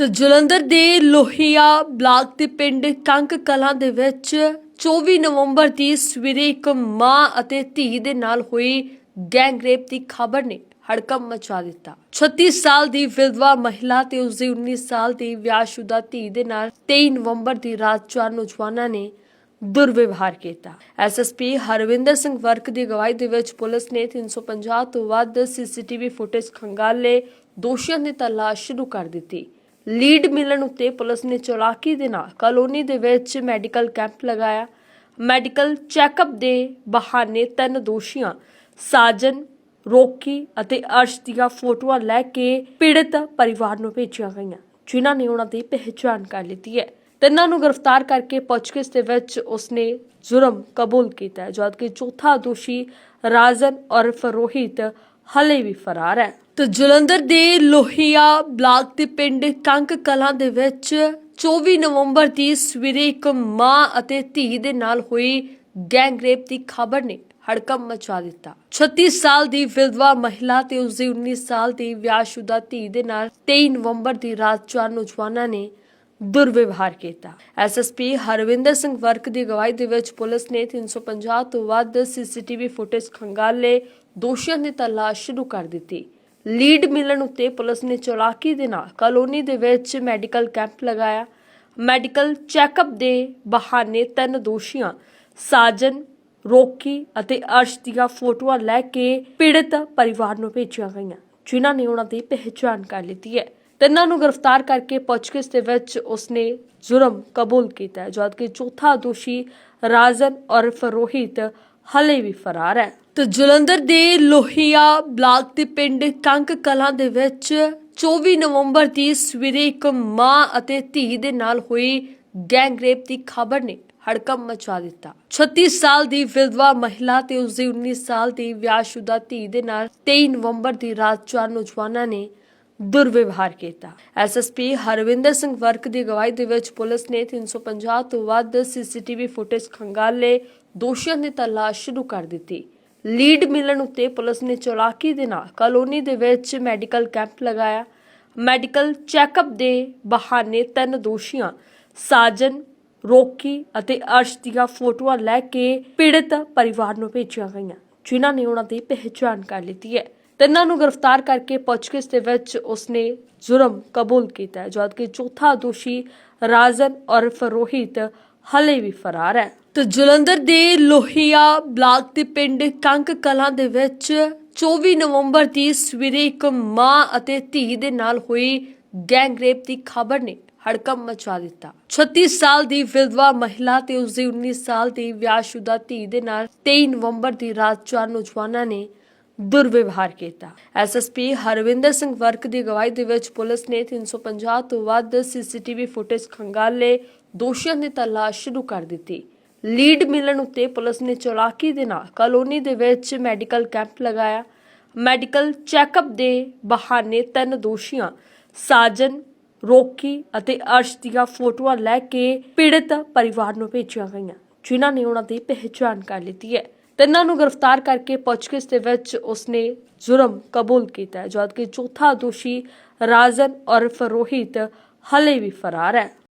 ਤੇ ਜਲੰਧਰ ਦੇ ਲੋਹੀਆ ਬਲਾਕ ਦੇ ਪਿੰਡ ਕੰਕ ਕਲਾਂ ਦੇ ਵਿੱਚ 24 ਨਵੰਬਰ ਦੀ ਸਵੇਰੇ ਇੱਕ ਮਾਂ ਅਤੇ ਧੀ ਦੇ ਨਾਲ ਹੋਈ ਗੈਂਗ ਰੇਪ ਦੀ ਖਬਰ ਨੇ ਹੜਕੰਪ ਮਚਾ ਦਿੱਤਾ। 36 ਸਾਲ ਦੀ ਵਿਧਵਾ ਮਹਿਲਾ ਤੇ ਉਸ ਦੀ 19 ਸਾਲ ਦੀ ਵਿਆਹਸ਼ੁਦਾ ਧੀ ਦੇ ਨਾਲ 23 ਨਵੰਬਰ ਦੀ ਰਾਤ ਚਾਰ ਨੌਜਵਾਨਾਂ ਨੇ ਦੁਰਵਿਵਹਾਰ ਕੀਤਾ। ਐਸਐਸਪੀ ਹਰਵਿੰਦਰ ਸਿੰਘ ਵਰਕ ਦੀ ਅਗਵਾਈ ਦੇ ਵਿੱਚ ਪੁਲਿਸ ਨੇ 350 ਤੋਂ ਵੱਧ ਸੀਸੀਟੀਵੀ ਫੁਟੇਜ ਖੰਗਾਲੇ ਦੋਸ਼ੀਆਂ ਦੀ ਤਲਾਸ਼ ਸ਼ੁਰੂ ਕਰ ਦਿੱਤੀ। ਲੀਡ ਮਿਲਣ ਉੱਤੇ ਪੁਲਿਸ ਨੇ ਚੌਲਾਕੀ ਦੇ ਨਾਲ ਕਲੋਨੀ ਦੇ ਵਿੱਚ ਮੈਡੀਕਲ ਕੈਂਪ ਲਗਾਇਆ। ਮੈਡੀਕਲ ਚੈੱਕਅਪ ਦੇ ਬਹਾਨੇ ਤਿੰਨ ਦੋਸ਼ੀਆਂ, ਸਾਜਨ, ਰੋਕੀ ਅਤੇ ਅਰਸ਼ ਦੀਆਂ ਫੋਟੋਆਂ ਲੈ ਕੇ ਪੀੜਤ ਪਰਿਵਾਰ ਨੂੰ ਭੇਜੀਆਂ ਗਈਆਂ, ਜਿਨ੍ਹਾਂ ਨੇ ਉਹਨਾਂ ਦੀ ਪਹਿਚਾਣ ਕਰ ਲਈ ਹੈ। ਤਿੰਨਾਂ ਨੂੰ ਗ੍ਰਿਫਤਾਰ ਕਰਕੇ ਪੁੱਛਗਿੱਛ ਦੇ ਵਿੱਚ ਉਸਨੇ ਜੁਰਮ ਕਬੂਲ ਕੀਤਾ ਜਦਕਿ ਚੌਥਾ ਦੋਸ਼ੀ ਰਾਜ਼ਨ ਔਰ ਫਰੋਹਿਤ ਹਲੇ ਵੀ ਫਰਾਰ ਹੈ। ਤੇ ਜਲੰਧਰ ਦੇ ਲੋਹੀਆ ਬਲਾਕ ਦੇ ਪਿੰਡ ਕੰਕ ਕਲਾਂ ਦੇ ਵਿੱਚ 24 ਨਵੰਬਰ ਦੀ ਸਵੇਰੇ ਇੱਕ ਮਾਂ ਅਤੇ ਧੀ ਦੇ ਨਾਲ ਹੋਈ ਗੈਂਗ ਰੇਪ ਦੀ ਖਬਰ ਨੇ ਹੜਕੰਪ ਮਚਾ ਦਿੱਤਾ। 36 ਸਾਲ ਦੀ ਵਿਧਵਾ ਮਹਿਲਾ ਤੇ ਉਸ ਦੀ 19 ਸਾਲ ਦੀ ਵਿਆਹਸ਼ੁਦਾ ਧੀ ਦੇ ਨਾਲ 23 ਨਵੰਬਰ ਦੀ ਰਾਤ ਚਾਰ ਨੌਜਵਾਨਾਂ ਨੇ ਦੁਰਵਿਵਹਾਰ ਕੀਤਾ। ਐਸਐਸਪੀ ਹਰਵਿੰਦਰ ਸਿੰਘ ਵਰਕ ਦੀ ਅਗਵਾਈ ਦੇ ਵਿੱਚ ਪੁਲਿਸ ਨੇ 350 ਤੋਂ ਵੱਧ ਸੀਸੀਟੀਵੀ ਫੁਟੇਜ ਖੰਗਾਲੇ ਦੋਸ਼ੀਆਂ ਦੀ ਤਲਾਸ਼ ਸ਼ੁਰੂ ਕਰ ਦਿੱਤੀ। ਲੀਡ ਮਿਲਣ ਉੱਤੇ ਪੁਲਿਸ ਨੇ ਚੌਲਾਕੀ ਦੇ ਨਾਲ ਕਲੋਨੀ ਦੇ ਵਿੱਚ ਮੈਡੀਕਲ ਕੈਂਪ ਲਗਾਇਆ। ਮੈਡੀਕਲ ਚੈੱਕਅਪ ਦੇ ਬਹਾਨੇ ਤਿੰਨ ਦੋਸ਼ੀਆਂ, ਸਾਜਨ, ਰੋਕੀ ਅਤੇ ਅਰਸ਼ ਦੀਆਂ ਫੋਟੋਆਂ ਲੈ ਕੇ ਪੀੜਤ ਪਰਿਵਾਰ ਨੂੰ ਭੇਜੀਆਂ ਗਈਆਂ, ਜਿਨ੍ਹਾਂ ਨੇ ਉਹਨਾਂ ਦੀ ਪਹਿਚਾਣ ਕਰ ਲਈ ਹੈ। ਤਿੰਨਾਂ ਨੂੰ ਗ੍ਰਿਫਤਾਰ ਕਰਕੇ ਪੁੱਛਗਿੱਛ ਦੇ ਵਿੱਚ ਉਸਨੇ ਜੁਰਮ ਕਬੂਲ ਕੀਤਾ ਹੈ, ਜਦਕਿ ਚੌਥਾ ਦੋਸ਼ੀ ਰਾਜ਼ਨ ਉਰਫ ਰੋਹਿਤ ਹਲੇ ਵੀ ਫਰਾਰ ਹੈ। ਤੇ ਜਲੰਧਰ ਦੇ ਲੋਹੀਆ ਬਲਾਕ ਦੇ ਪਿੰਡ ਕੰਕ ਕਲਾਂ ਦੇ ਵਿੱਚ 24 ਨਵੰਬਰ ਦੀ ਸਵੇਰੇ ਇੱਕ ਮਾਂ ਅਤੇ ਧੀ ਦੇ ਨਾਲ ਹੋਈ ਗੈਂਗ ਰੇਪ ਦੀ ਖਬਰ ਨੇ ਹੜਕੰਪ ਮਚਾ ਦਿੱਤਾ। 36 ਸਾਲ ਦੀ ਵਿਧਵਾ ਮਹਿਲਾ ਤੇ ਉਸ ਦੀ 19 ਸਾਲ ਦੀ ਵਿਆਹਸ਼ੁਦਾ ਧੀ ਦੇ ਨਾਲ 23 ਨਵੰਬਰ ਦੀ ਰਾਤ ਚਾਰ ਨੌਜਵਾਨਾਂ ਨੇ ਦੁਰਵਿਵਹਾਰ ਕੀਤਾ। ਐਸਐਸਪੀ ਹਰਵਿੰਦਰ ਸਿੰਘ ਵਰਕ ਦੀ ਅਗਵਾਈ ਦੇ ਵਿੱਚ ਪੁਲਿਸ ਨੇ 350 ਤੋਂ ਵੱਧ ਸੀਸੀਟੀਵੀ ਫੁਟੇਜ ਖੰਗਾਲੇ ਦੋਸ਼ੀਆਂ ਦੀ ਤਲਾਸ਼ ਸ਼ੁਰੂ ਕਰ ਦਿੱਤੀ। ਲੀਡ ਮਿਲਣ ਉੱਤੇ ਪੁਲਿਸ ਨੇ ਚੌਲਾਕੀ ਦੇ ਨਾਲ ਕਲੋਨੀ ਦੇ ਵਿੱਚ ਮੈਡੀਕਲ ਕੈਂਪ ਲਗਾਇਆ। ਮੈਡੀਕਲ ਚੈੱਕਅਪ ਦੇ ਬਹਾਨੇ ਤਿੰਨ ਦੋਸ਼ੀਆਂ, ਸਾਜਨ, ਰੋਕੀ ਅਤੇ ਅਰਸ਼ ਦੀਆਂ ਫੋਟੋਆਂ ਲੈ ਕੇ ਪੀੜਤ ਪਰਿਵਾਰ ਨੂੰ ਭੇਜੀਆਂ ਗਈਆਂ, ਜਿਨ੍ਹਾਂ ਨੇ ਉਹਨਾਂ ਦੀ ਪਹਿਚਾਣ ਕਰ ਲਈ ਹੈ। ਤਿੰਨਾਂ ਨੂੰ ਗ੍ਰਿਫਤਾਰ ਕਰਕੇ ਪੁੱਛਗਿੱਛ ਦੇ ਵਿੱਚ ਉਸਨੇ ਜੁਰਮ ਕਬੂਲ ਕੀਤਾ ਹੈ, ਜਦਕਿ ਚੌਥਾ ਦੋਸ਼ੀ ਰਾਜ਼ਨ ਉਰਫ ਰੋਹਿਤ ਹਲੇ ਵੀ ਫਰਾਰ ਹੈ। ਤੇ ਜਲੰਧਰ ਦੇ ਲੋਹੀਆ ਬਲਾਕ ਦੇ ਪਿੰਡ ਕੰਕ ਕਲਾਂ ਦੇ ਵਿੱਚ 24 ਨਵੰਬਰ ਦੀ ਸਵੇਰੇ ਇੱਕ ਮਾਂ ਅਤੇ ਧੀ ਦੇ ਨਾਲ ਹੋਈ ਗੈਂਗ ਰੇਪ ਦੀ ਖਬਰ ਨੇ ਹੜਕੰਪ ਮਚਾ ਦਿੱਤਾ। 36 ਸਾਲ ਦੀ ਵਿਧਵਾ ਮਹਿਲਾ ਤੇ ਉਸਦੀ 19 ਸਾਲ ਦੀ ਵਿਆਹਸ਼ੁਦਾ ਧੀ ਦੇ ਨਾਲ 23 ਨਵੰਬਰ ਦੀ ਰਾਤ ਚਾਰ ਨੌਜਵਾਨਾਂ ਨੇ ਦੁਰਵਿਵਹਾਰ ਕੀਤਾ। ਐਸਐਸਪੀ ਹਰਵਿੰਦਰ ਸਿੰਘ ਵਰਕ ਦੀ ਅਗਵਾਈ ਦੇ ਵਿੱਚ ਪੁਲਿਸ ਨੇ 350 ਤੋਂ ਵੱਧ ਸੀਸੀਟੀਵੀ ਫੁਟੇਜ ਖੰਗਾਲੇ ਦੋਸ਼ੀਆਂ ਦੀ ਤਲਾਸ਼ ਸ਼ੁਰੂ ਕਰ ਦਿੱਤੀ। ਲੀਡ ਮਿਲਣ ਉੱਤੇ ਪੁਲਿਸ ਨੇ ਚੌਲਾਕੀ ਦੇ ਨਾਲ ਕਲੋਨੀ ਦੇ ਵਿੱਚ ਮੈਡੀਕਲ ਕੈਂਪ ਲਗਾਇਆ। ਮੈਡੀਕਲ ਚੈੱਕਅਪ ਦੇ ਬਹਾਨੇ ਤਿੰਨ ਦੋਸ਼ੀਆਂ, ਸਾਜਨ, ਰੋਕੀ ਅਤੇ ਅਰਸ਼ ਦੀਆਂ ਫੋਟੋਆਂ ਲੈ ਕੇ ਪੀੜਤ ਪਰਿਵਾਰ ਨੂੰ ਭੇਜੀਆਂ ਗਈਆਂ, ਜਿਨ੍ਹਾਂ ਨੇ ਉਹਨਾਂ ਦੀ ਪਹਿਚਾਣ ਕਰ ਲਈ ਹੈ। ਤਿੰਨਾਂ ਨੂੰ ਗ੍ਰਿਫਤਾਰ ਕਰਕੇ ਪੁੱਛਗਿੱਛ ਦੇ ਵਿੱਚ ਉਸਨੇ ਜੁਰਮ ਕਬੂਲ ਕੀਤਾ ਜਦਕਿ ਚੌਥਾ ਦੋਸ਼ੀ ਰਾਜ਼ਨ ਔਰ ਫਰੋਹਿਤ ਹਲੇ ਵੀ ਫਰਾਰ ਹੈ।